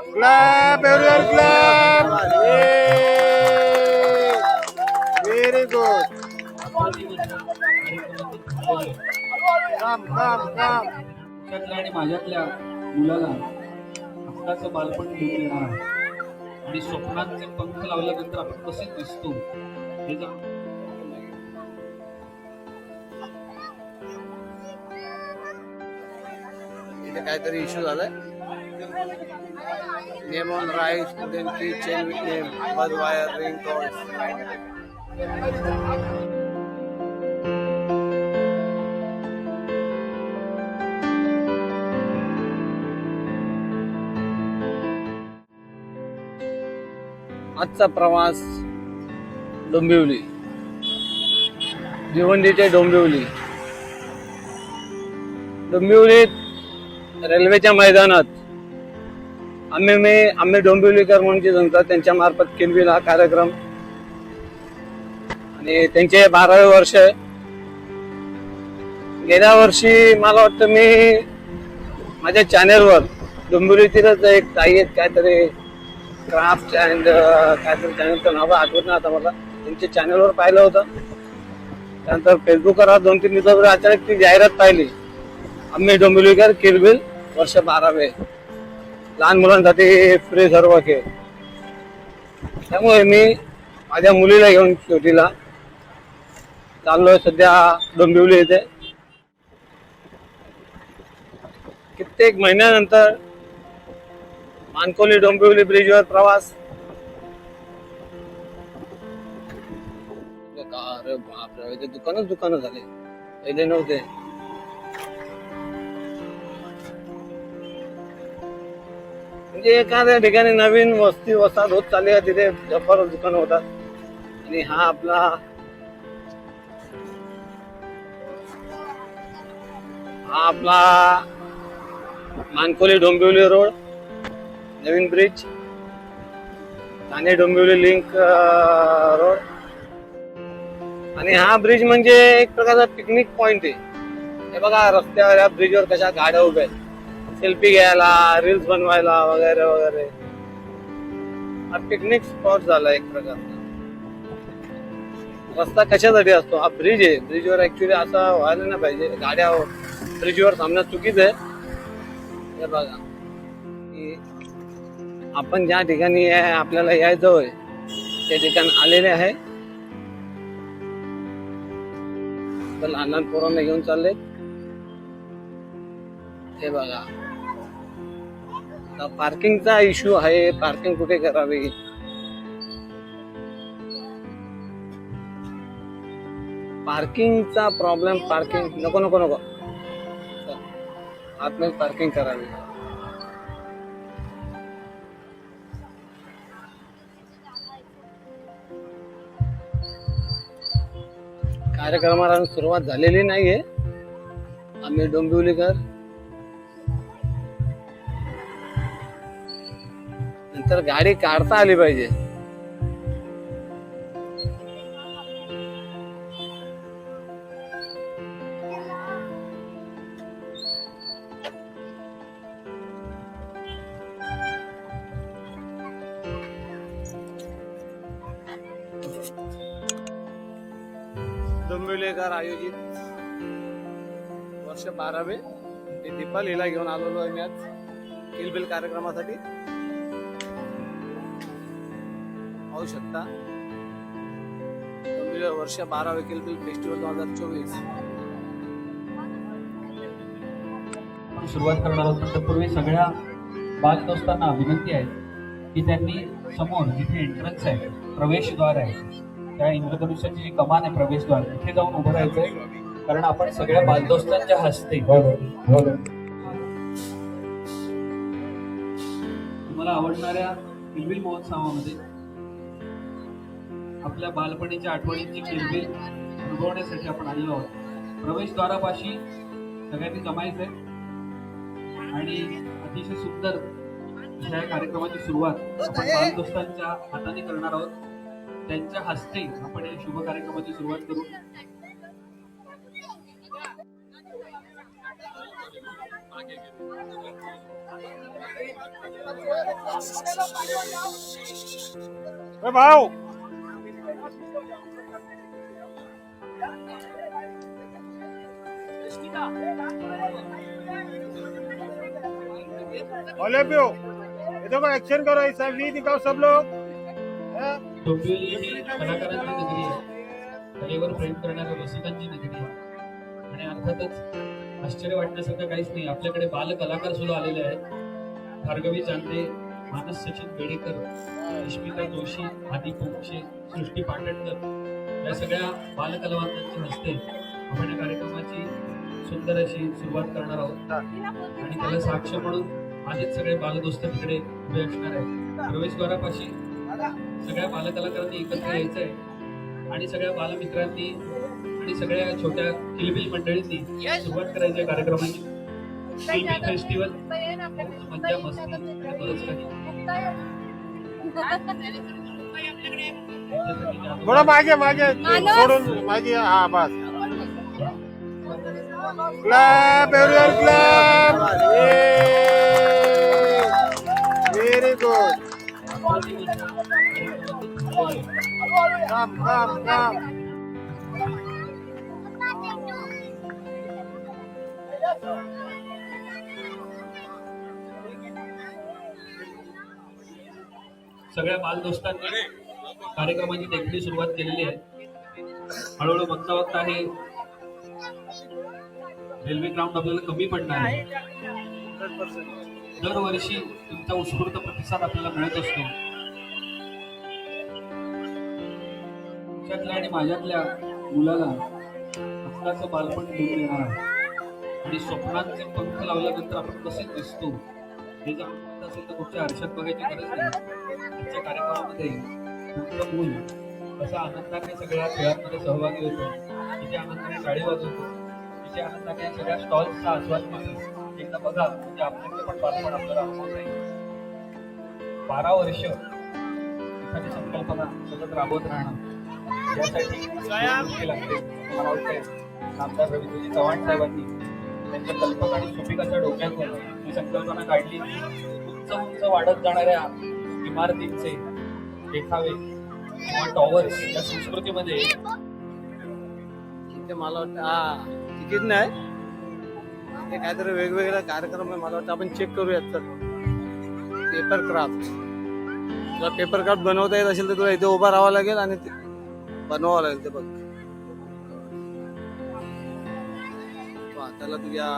Clap, everyone clap. Yay. Very good. Come, come, come. तुमच्यातल्या आणि माझ्यातल्या मुलाला हक्काचं बालपण घेऊन येणार आणि स्वप्नांचे पंख लावल्यानंतर आपण कसे दिसतो हे जाणून काहीतरी इश्यू झालाय name on then key chain with name, name wire, ring ring आजचा प्रवास डोंबिवली. भिवंडीचे डोंबिवली. डोंबिवलीत रेल्वेच्या मैदानात आम्ही मी आम्ही डोंबिवलीकर म्हणून जनता त्यांच्या मार्फत किलबिल हा कार्यक्रम. आणि त्यांचे बारावे वर्ष आहे. गेल्या वर्षी मला वाटतं मी माझ्या चॅनेलवर डोंबिवलीतीलच एक ताई आहेत काहीतरी क्राफ्ट अँड काहीतरी चॅनलचं नाव आठवत नाही आता मला. त्यांच्या चॅनलवर पाहिलं होतं. त्यानंतर फेसबुकवर दोन तीन दिवसापूर्वी अचानक ती जाहिरात पाहिली. आम्ही डोंबिवलीकर किरबिल वर्ष बारावे. लहान मुलांसाठी फ्री सर्व खेळ. त्यामुळे मी माझ्या मुलीला घेऊन शेवटीला चाललोय सध्या डोंबिवली येते कित्येक महिन्यानंतर मानकोली डोंबिवली ब्रिजवर प्रवास. अरे बापरे दुकानच दुकानं झाले. पहिले नव्हते. म्हणजे एखाद्या ठिकाणी नवीन वस्ती वसाहत होत चालली आहे तिथे जफर दुकान होतात. आणि हा आपला हा आपला मानकोली डोंबिवली रोड नवीन bridge Thane Dombivli link road. आणि हा ब्रिज म्हणजे एक प्रकारचा पिकनिक पॉइंट आहे. हे बघा रस्त्यावर या ब्रिजवर कशा गाड्या उभ्या आहेत. सेल्फी घ्यायला रील्स बनवायला वगैरे वगैरे. हा पिकनिक स्पॉट झाला एक प्रकारचा. रस्ता कशासाठी असतो? हा ब्रिज आहे. ब्रिजवर ऍक्च्युली असं व्हायला नाही पाहिजे. गाड्या हो- ब्रिजवर थांबणं चुकीचं आहे. हे बघा. की आपण ज्या ठिकाणी आपल्याला यायचं होय त्या ठिकाण आलेले आहे. तर लहान लहान पोरांना घेऊन चालले. हे बघा. पार्किंगचा इश्यू आहे. पार्किंग कुठे करावी? पार्किंगचा प्रॉब्लेम पार्किंग नको नको नको. चल, आतमध्ये पार्किंग करावी. कार्यक्रमाला सुरुवात झालेली नाहीये. आम्ही डोंबिवलीकर तर गाडी काढता आली पाहिजे. डोंबिवलीकर आयोजित वर्ष बारावे ते दीपालीला घेऊन आलेलो आहे मी आज. किलबिल कार्यक्रमासाठी. पाहू शकता. वर्ष बारावे किलबिल फेस्टिवल दोन हजार चोवीस. सुरुवात करणार आहोत. तत्पूर्वी सगळ्या बालदोस्तांना विनंती आहे की त्यांनी समोर जिथे एंट्रन्स आहे प्रवेशद्वार आहे त्या इंद्रधनुष्याची जी कमान आहे प्रवेशद्वार तिथे जाऊन उभं राहायचंय. कारण आपण सगळ्या बालदोस्तांच्या हस्ते. तुम्हाला आवडणाऱ्या फिल्मी महोत्सवामध्ये आपल्या बालपणीच्या आठवणींची किलबिल अनुभवण्यासाठी आपण आलेलो आहोत. प्रवेशद्वारापाशी सगळ्यांनी जमायचंय. आणि अतिशय सुंदर अशा या कार्यक्रमाची सुरुवात आपण बालदोस्तांच्या हाताने करणार आहोत. त्यांच्या हस्ते आपण या शुभ कार्यक्रमाची सुरुवात करू. भाऊ! ओले पियो ये देखो एक्शन करो ऐसा वी दिखाओ सब लोग। हाँ? ही। कलाकारांची नगरी आहे कलेवर प्रेम करणाऱ्या रसिकांची नगरी आहे आणि अर्थातच आश्चर्य वाटण्यासारखं काहीच नाही. आपल्याकडे बाल कलाकार सुद्धा आलेले आहेत. भार्गवी चांदे मानस सचिन बेडेकर रश्मिका जोशी आदी पोंक्षे सृष्टी पाटणकर या सगळ्या बाल कलावंतांच्या हस्ते आपण या कार्यक्रमाची सुंदर अशी सुरुवात करणार आहोत. आणि त्याला साक्ष म्हणून आधीच सगळे बालदोस्त तिकडे उभे असणार आहेत. प्रवेशद्वारापाशी सगळ्या बालकलाकारांनी एकत्र यायचं आहे आणि सगळ्या बालमित्रांनी आणि सगळ्या छोट्या किलबिल मंडळींनी सुरुवात करायची कार्यक्रमाची. फेस्टिवल मज्जा मस्ती बरंच काही. थोडं मागे मागे मानस. सोडून मागे हा बस clap everyone clap very good काम काम काम सगळ्या बालदोस्तांनी कार्यक्रमाची देखील सुरुवात केलेली आहे. हळूहळू बघता बघता हे रेल्वे ग्राउंड आपल्याला कमी पडणार आहे. दरवर्षी तुमचा उत्स्फूर्त प्रतिसाद आपल्याला मिळत असतो. तुमच्यातल्या आणि माझ्यातल्या मुलाला हक्काचं बालपण घेऊन येणार आहे. आणि स्वप्नांचे पंख लावल्यानंतर आपण कसे दिसतो हे जर असेल तर कुठच्या आरशात बघायची गरज नाही. आजच्या कार्यक्रमामध्ये तुमचं मूल कसा आनंदाने सगळ्या खेळांमध्ये सहभागी होतो. किती आनंदाने टाळी वाजवतो. किती आनंदाने सगळ्या स्टॉल्सचा आस्वाद घेतो. एकदा बघा म्हणजे आपल्याकडे पण बालपण आपल्याला अनुभव नाही बारा वर्ष एखादी संकल्पना सतत राबवत राहणं यासाठी लागते मला वाटतंय आमदार रवींद्रजी चव्हाण साहेबांनी त्यांच्या कल्पना आणि सुपिकाच्या डोक्यातून ही संकल्पना काढली. उंच उंच वाढत जाणाऱ्या इमारतींचे देखावे किंवा टॉवर्स या संस्कृतीमध्ये. तिथे मला वाटतं हा तिकीट नाही. ते काहीतरी वेगवेगळा कार्यक्रम आहे मला वाटतं आपण चेक करूयात तर. पेपर क्राफ्ट तुला पेपर क्राफ्ट बनवता येत असेल तर तुला इथे उभा राहावं लागेल आणि ते बनवावं लागेल ते बघ. वा, त्याला तुझ्या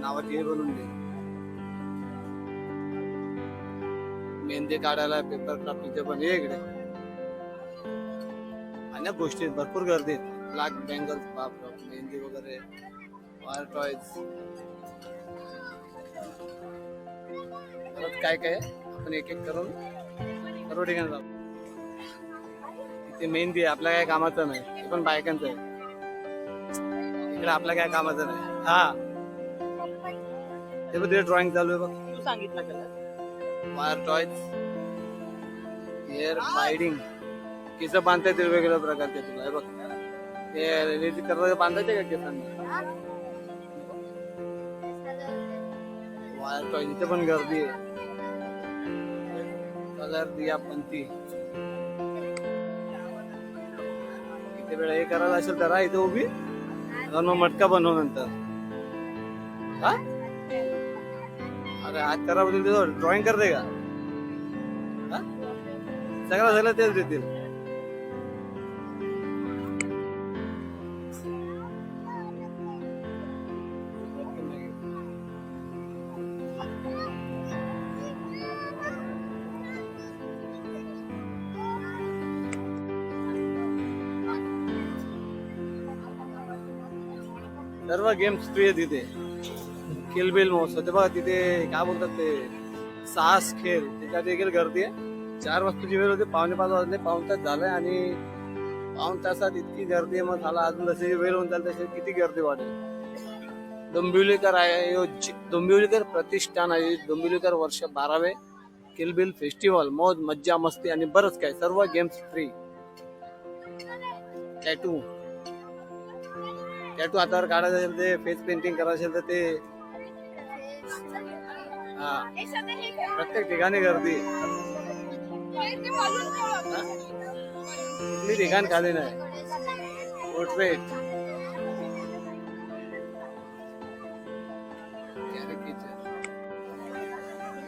नावाची हे बनवून दे. मेहंदी काढायला पेपर क्राफ्ट पण वेगळे इकडे. अनेक गोष्टी आहेत, भरपूर गर्दी आहेत. ब्लॅक बँगल्स बाप मेहंदी वगैरे वार टॉयज परत काय काय आपण एक एक करून सर्व ठिकाणी जाऊ. इथे मेहंदी आहे आपल्या काय कामाचं नाही ते पण बायकांचं आहे. इकडे आपल्या काय कामाचं नाही. हा. हे बघ ड्रॉइंग चालू आहे बघ. तू सांगितलं का वायर टॉयज हेअर बायडिंग केस बांधता येतील वेगवेगळ्या प्रकारचे तुला हे बघ. ते लेडीज करता बांधायचे का केसांना? वायर टॉयज इथे पण गर्दी आहे. कलर दिया पंती. किती वेळा हे करायला असेल तर इथे उभी. मग मटका बनव नंतर. हा? अरे हात करा बदल ड्रॉइंग करते का? हा? सगळं झालं तेच देतील. सर्व गेम्स फ्री आहे तिथे किलबिल महोत्सव ते बघा तिथे काय बोलतात ते? साहस खेळ त्याच्यात देखील गर्दी आहे. चार वाजताची वेळ होती पावणे पाच वाजले पाऊन तास झालाय आणि पाऊन तासात इतकी गर्दी आहे मग झाला अजून जशी वेळ होऊन जाईल तशी किती गर्दी वाढेल. डोंबिवलीकर आयोजित डोंबिवलीकर प्रतिष्ठान आयोजित डोंबिवलीकर वर्ष बारावे किलबिल फेस्टिवल मौज मज्जा मस्ती आणि बरंच काय सर्व गेम्स फ्री. टॅटू. टॅटू हातावर काढायचं असेल ते फेस पेंटिंग करायचं असेल तर ते हा. प्रत्येक ठिकाणी गर्दी. कुठली ठिकाण खाली नाही. पोर्ट्रेट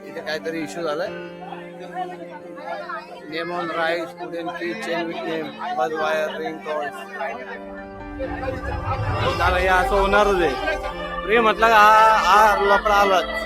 इथे काहीतरी इश्यू झालाय. Name on rice student key chain with name बद वायर रिंग कॉल दादा हे असं होणारच आहे. प्रेम म्हटलं का हा हा लफडा आलाच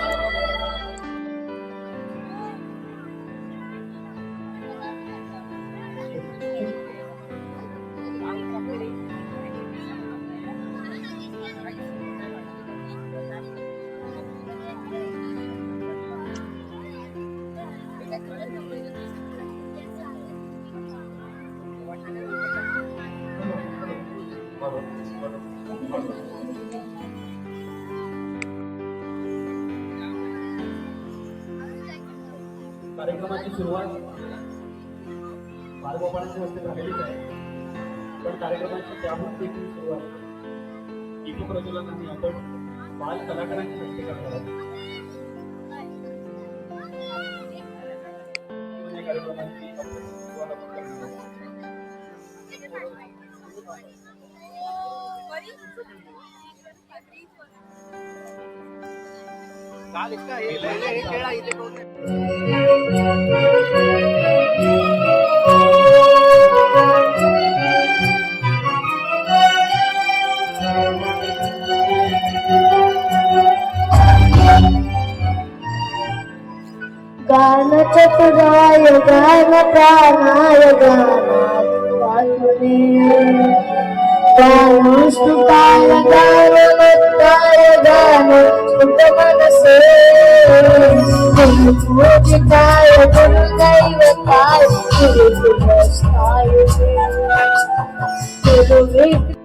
कार्यक्रमाची सुरुवात बालगोपाळांच्या हस्ते झालेलीच आहे. पण कार्यक्रमाची त्याहून देखील सुरुवात एकी प्रज्वलनाने आपण बाल कलाकारांच्या हस्ते करणार आहोत. म्हणजे कार्यक्रमाची सुरुवात आपण करणार आहोत. गान चतुराय गान प्राणाय गानात्मात्मने गानस्तुताय गानमुक्ताय permanecer. Eu nunca ia cair, te que eu gosto, eu Tudo bem.